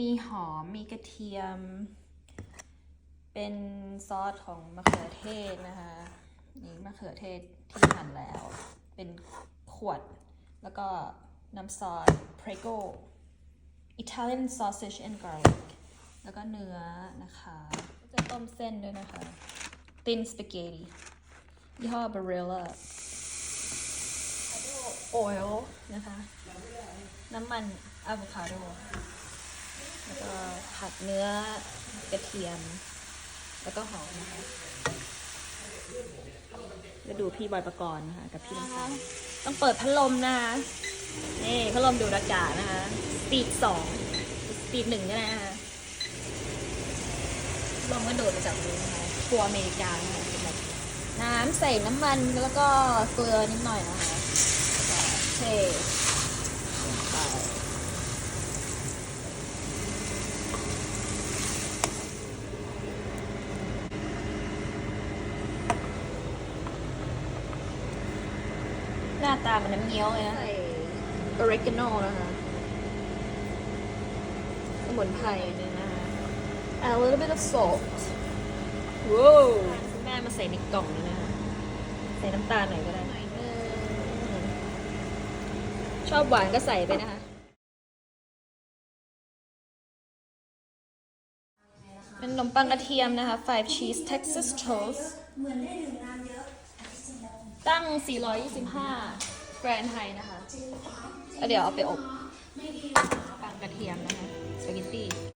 มีหอม มีกระเทียม เป็นซอสของมะเขือเทศนะคะ นี่มะเขือเทศที่หั่นแล้ว เป็นขวด แล้วก็น้ำซอส Prego Italian sausage and garlic แล้วก็เนื้อนะคะ จะต้มเส้นด้วยนะคะ thin spaghetti ยี่ห้อ Barilla oil นะคะ น้ำมันอะโวคาโด ผัดเนื้อกระเทียม แล้วก็หอมนะคะแล้วดูพี่บอยประกรณ์นะคะกับพี่น้ำตาลต้องเปิดพัดลมนะคะนี่พัดลมดูดอากาศนะคะสปีดสองสปีดหนึ่งก็ได้นะคะลมก็โดดมาจากนู้นนะคะครัวอเมริกานะคะน้ำใส่น้ำมันแล้วก็เกลือนิดหน่อยนะคะเทลงไป หน้าตามันน้ำเงี้ยวเลยนะใส่ออริกาโนนะคะสมุนไพรเนี่ยนะคะ a little bit of salt ว้าวคุณแม่มาใส่ในกล่องนี่นะคะใส่น้ำตาลหน่อยก็ได้หน่อยนึงชอบหวานก็ใส่ไปนะคะเป็นขนมปังกระเทียมนะคะ five cheese Texas toast ตั้ง 425แบรนไฮนะคะแล้วเดี๋ยวเอาไปอบ